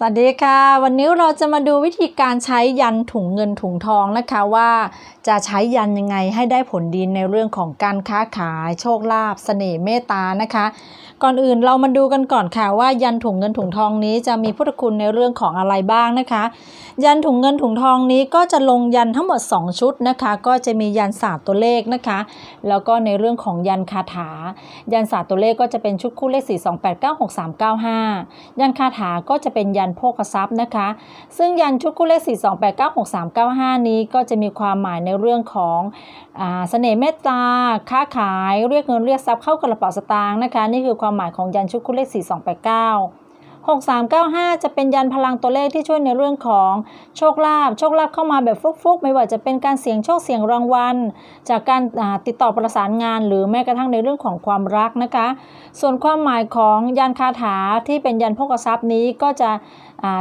สวัสดีค่ะ วันนี้เราจะมาดูวิธีการใช้ยันถุงเงินถุงทองนะคะว่าจะใช้ยันยังไงให้ได้ผลดีในเรื่องของการค้าขายโชคลาภเสน่ห์เมตตานะคะ ก่อนอื่นเรามาดูกันก่อนค่ะว่ายันถุงเงินถุงทองนี้จะมีพุทธคุณในเรื่องของอะไรบ้างนะคะ ยันถุงเงินถุงทองนี้ก็จะลงยันทั้งหมด 2 ชุดนะคะ ก็จะมียันศาสตร์ตัวเลขนะคะ แล้วก็ในเรื่องของยันคาถา ยันศาสตร์ตัวเลขก็จะเป็นชุดคู่เลข4 2 8 9 6 3 9 5 ยันคาถาก็จะเป็นยันโภคทรัพย์นะคะ ซึ่งยันชุดคู่เลข 4 2 8 9 6 3 9 5นี้ก็จะมีความหมายในเรื่องของอเสน่ห์เมตตา ค้าขาย เรียกเงินเรียกทรัพย์เข้ากระเป๋าสตางค์นะคะ นี่คือความหมายของยันชุดคู่เลข 4 2 8 9 6395 จะเป็นยันพลังตัวเลขที่ช่วยในเรื่องของโชคลาภโชคลาภเข้ามาแบบฟุกๆ ไม่ว่าจะเป็นการเสี่ยงโชคเสี่ยงรางวัล จากการติดต่อประสานงาน หรือแม้กระทั่งในเรื่องของความรักนะคะ ส่วนความหมายของยันคาถาที่เป็นยันพกทรัพย์นี้ก็จะ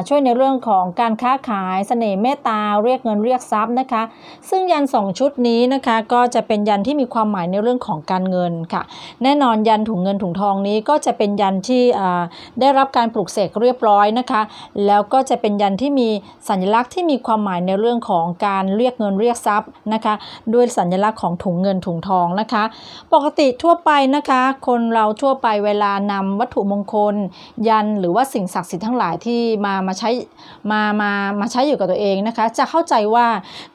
ช่วยในเรื่องของการค้าขายเสน่ห์เมตตาเรียกเงินเรียกทรัพย์นะคะ ซึ่งยันสองชุดนี้นะคะก็จะเป็นยันที่มีความหมายในเรื่องของการเงินค่ะ แน่นอนยันถุงเงินถุงทองนี้ก็จะเป็นยันที่ได้รับการปลูกเสกเรียบร้อยนะคะ แล้วก็จะเป็นยันที่มีสัญลักษณ์ที่มีความหมายในเรื่องของการเรียกเงินเรียกทรัพย์นะคะ ด้วยสัญลักษณ์ของถุงเงินถุงทองนะคะ ปกติทั่วไปนะคะ คนเราทั่วไปเวลานำวัตถุมงคล ยันหรือว่าสิ่งศักดิ์สิทธิ์ทั้งหลายที่มามาใช้มามามาใช้อยู่กับตัวเองนะคะ จะเข้าใจว่า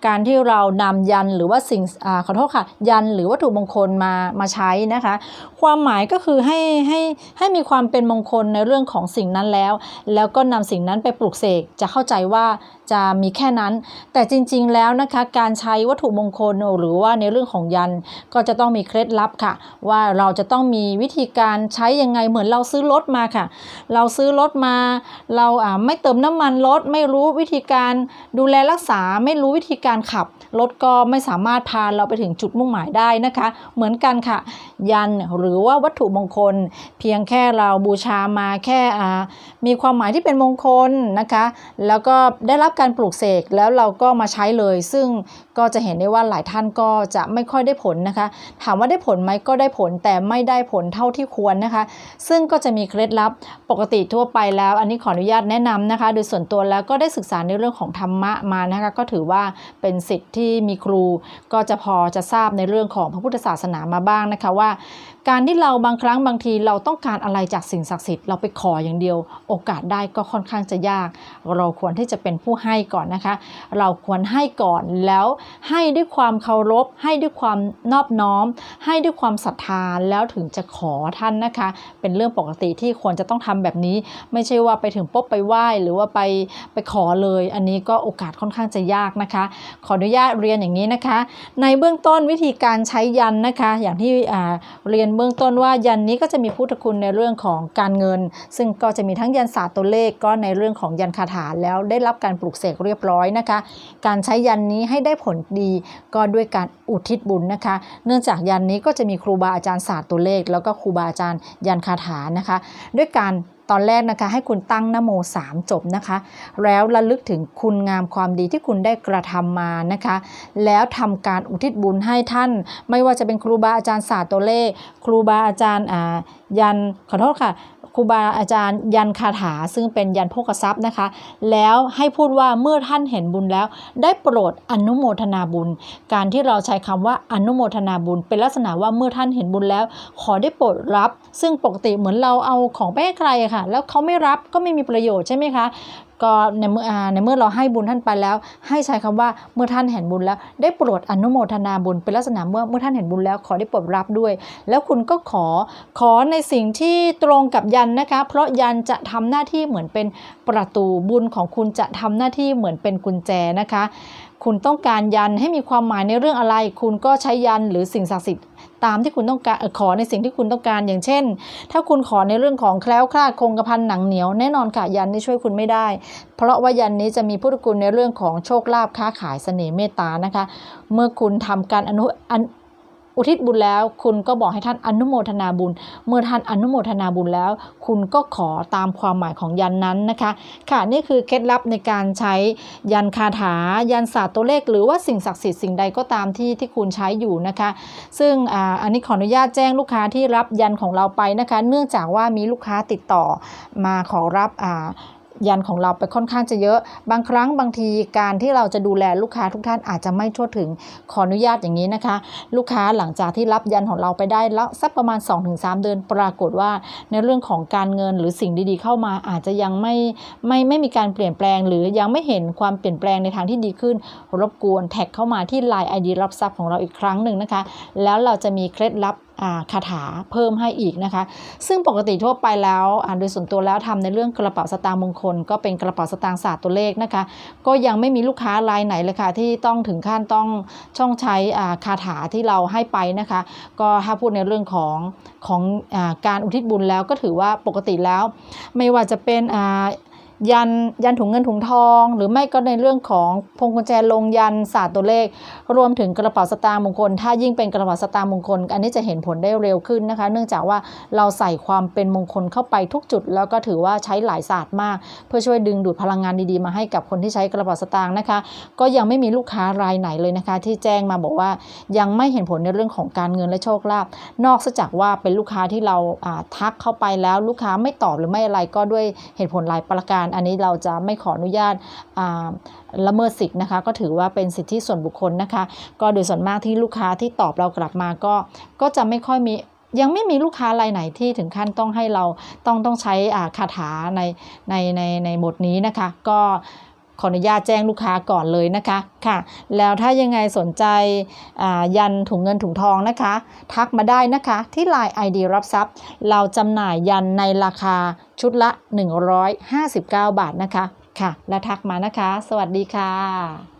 การที่เรานำยันหรือว่าสิ่งอขอโทษค่ะยันหรือวัตถุมงคลมามาใช้นะคะ ความหมายก็คือให้ให้ให้มีความเป็นมงคลในเรื่องของสิ่งนั้นแล้ว แล้วก็นำสิ่งนั้นไปปลูกเสกจะเข้าใจว่า จะมีแค่นั้น แต่จริงๆแล้วนะคะการใช้วัตถุมงคลหรือว่าในเรื่องของยันก็จะต้องมีเคล็ดลับค่ะ ว่าเราจะต้องมีวิธีการใช้ยังไงเหมือนเราซื้อรถมาค่ะ เราซื้อรถมา เราอ่าไม่เติมน้ำมันรถไม่รู้วิธีการดูแลรักษาไม่รู้วิธีการขับรถก็ไม่สามารถพาเราไปถึงจุดมุ่งหมายได้นะคะ เหมือนกันค่ะ ยันหรือว่าวัตถุมงคล เพียงแค่เราบูชามาแค่อ่ามีความหมายที่เป็นมงคลนะคะ แล้วก็ได้รับการการปลูกเสกแล้วเราก็มาใช้เลย ซึ่งก็จะเห็นได้ว่าหลายท่านก็จะไม่ค่อยได้ผลนะคะ ถามว่าได้ผลไหมก็ได้ผลแต่ไม่ได้ผลเท่าที่ควรนะคะ ซึ่งก็จะมีเคล็ดลับปกติทั่วไปแล้ว อันนี้ขออนุญาตแนะนำนะคะ โดยส่วนตัวแล้วก็ได้ศึกษาในเรื่องของธรรมะมานะคะ ก็ถือว่าเป็นสิทธิ์ที่มีครู ก็จะพอจะทราบในเรื่องของพระพุทธศาสนามาบ้างนะคะว่า การที่เราบางครั้งบางทีเราต้องการอะไรจากสิ่งศักดิ์สิทธิ์เราไปขออย่างเดียว โอกาสได้ก็ค่อนข้างจะยาก เราควรที่จะเป็นผู้ให้ก่อนนะคะ เราควรให้ก่อนแล้วให้ด้วยความเคารพ ให้ด้วยความนอบน้อม ให้ด้วยความศรัทธาแล้วถึงจะขอท่านนะคะ เป็นเรื่องปกติที่ควรจะต้องทำแบบนี้ ไม่ใช่ว่าไปถึงปุ๊บไปไหว้หรือว่าไปไปขอเลย อันนี้ก็โอกาสค่อนข้างจะยากนะคะ ขออนุญาตเรียนอย่างนี้นะคะ ในเบื้องต้นวิธีการใช้ยันนะคะ อย่างที่เรียนเบื้องต้นว่ายันนี้ก็จะมีพุทธคุณในเรื่องของการเงิน ซึ่งก็จะมีทั้งยันศาสตร์ตัวเลขก็ในเรื่องของยันคาถาแล้วได้รับการปลูกเสกเรียบร้อยนะคะ การใช้ยันนี้ให้ได้ผลดีก็ด้วยการอุทิศบุญนะคะ เนื่องจากยันนี้ก็จะมีครูบาอาจารย์ศาสตร์ตัวเลข แล้วก็ครูบาอาจารย์ยันคาถานะคะ ด้วยการ ตอนแรกนะคะให้คุณตั้งนโมสามจบนะคะ แล้วระลึกถึงคุณงามความดีที่คุณได้กระทำมานะคะ แล้วทำการอุทิศบุญให้ท่าน ไม่ว่าจะเป็นครูบาอาจารย์ศาสตร์ตัวเลข ครูบาอาจารย์อ่ายันขอโทษค่ะครูบาอาจารย์ยันคาถาซึ่งเป็นยันโภคทรัพย์นะคะ แล้วให้พูดว่าเมื่อท่านเห็นบุญแล้ว ได้โปรดอนุโมทนาบุญ การที่เราใช้คำว่าอนุโมทนาบุญ เป็นลักษณะว่าเมื่อท่านเห็นบุญแล้ว ขอได้โปรดรับ ซึ่งปกติเหมือนเราเอาของไปให้ใครอะค่ะแล้วเขาไม่รับก็ไม่มีประโยชน์ใช่ไหมคะก็ในเมื่อในเมื่อเราให้บุญท่านไปแล้ว ให้ใช้คำว่าเมื่อท่านเห็นบุญแล้ว ได้โปรดอนุโมทนาบุญเป็นลักษณะเมื่อเมื่อท่านเห็นบุญแล้วขอได้โปรดรับด้วย แล้วคุณก็ขอขอในสิ่งที่ตรงกับยันนะคะ เพราะยันจะทำหน้าที่เหมือนเป็นประตูบุญของคุณจะทำหน้าที่เหมือนเป็นกุญแจนะคะ คุณต้องการยันให้มีความหมายในเรื่องอะไร คุณก็ใช้ยันหรือสิ่งศักดิ์สิทธิ์ ตามที่คุณต้องการขอในสิ่งที่คุณต้องการอย่างเช่น ถ้าคุณขอในเรื่องของแคล้วคลาดคงกระพันหนังเหนียวแน่นอนค่ะยันนี้ช่วยคุณไม่ได้ เพราะว่ายันนี้จะมีพุทธคุณในเรื่องของโชคลาภค้าขายเสน่ห์เมตตานะคะ เมื่อคุณทำการอนุ อุทิศบุญแล้ว คุณก็บอกให้ท่านอนุโมทนาบุญ เมื่อท่านอนุโมทนาบุญแล้ว คุณก็ขอตามความหมายของยันนั้นนะคะ ค่ะนี่คือเคล็ดลับในการใช้ยันคาถา ยันศาสตร์ตัวเลข หรือว่าสิ่งศักดิ์สิทธิ์สิ่งใดก็ตามที่ที่คุณใช้อยู่นะคะ ซึ่งออันนี้ขออนุญาตแจ้งลูกค้าที่รับยันของเราไปนะคะ เนื่องจากว่ามีลูกค้าติดต่อมาขอรับอ่า ยันของเราไปค่อนข้างจะเยอะ บางครั้งบางทีการที่เราจะดูแลลูกค้าทุกท่านอาจจะไม่ทั่วถึงขออนุญาตอย่างนี้นะคะ ลูกค้าหลังจากที่รับยันของเราไปได้แล้วสักประมาณ 2-3 เดือนปรากฏว่า ในเรื่องของการเงินหรือสิ่งดีๆ เข้ามาอาจจะยังไม่ไม่ไม่มีการเปลี่ยนแปลง หรือยังไม่เห็นความเปลี่ยนแปลงในทางที่ดีขึ้น รบกวนแท็กเข้ามาที่ Line ID รับทรัพย์ของเราอีกครั้งหนึ่งนะคะ แล้วเราจะมีเคล็ดลับคาถาเพิ่มให้อีกนะคะ ซึ่งปกติทั่วไปแล้วโดยส่วนตัวแล้วทำในเรื่องกระเป๋าสตางค์มงคล ก็เป็นกระเป๋าสตางค์ศาสตร์ตัวเลขนะคะ ก็ยังไม่มีลูกค้ารายไหนเลยค่ะที่ต้องถึงขั้นต้องช่องใช้คาถาที่เราให้ไปนะคะ ก็ถ้าพูดในเรื่องของของอการอุทิศบุญแล้วก็ถือว่าปกติแล้ว ไม่ว่าจะเป็น ยันยันถุงเงินถุงทอง หรือไม่ก็ในเรื่องของพวงกุญแจลงยันศาสตร์ตัวเลข รวมถึงกระเป๋าสตางค์มงคล ถ้ายิ่งเป็นกระเป๋าสตางค์มงคล อันนี้จะเห็นผลได้เร็วขึ้นนะคะ เนื่องจากว่าเราใส่ความเป็นมงคลเข้าไปทุกจุด แล้วก็ถือว่าใช้หลายศาสตร์มาก เพื่อช่วยดึงดูดพลังงานดีๆมาให้กับคนที่ใช้กระเป๋าสตางค์นะคะ ก็ยังไม่มีลูกค้ารายไหนเลยนะคะ ที่แจ้งมาบอกว่ายังไม่เห็นผลในเรื่องของการเงินและโชคลาภนอกจากว่าเป็นลูกค้าที่เราอ่าทักเข้าไปแล้วลูกค้าไม่ตอบหรือไม่อะไรก็ด้วยเหตุผลหลายประการอันนี้เราจะไม่ขออนุญาตาละเมิดสิทธิ์นะคะ ก็ถือว่าเป็นสิทธิส่วนบุคคลนะคะ ก็โดยส่วนมากที่ลูกค้าที่ตอบเรากลับมาก็ก็จะไม่ค่อยมียังไม่มีลูกค้ารายไหนที่ถึงขั้นต้องให้เราต้องต้องใช้อาคาถาในในในในบทนี้นะคะ ก็ ขออนุญาตแจ้งลูกค้าก่อนเลยนะคะค่ะ แล้วถ้ายังไงสนใจยันถุงเงินถุงทองนะคะ ทักมาได้นะคะที่ Line ID รับทรัพย์ เราจำหน่ายยันในราคาชุดละ 159 บาทนะคะค่ะ และทักมานะคะ สวัสดีค่ะ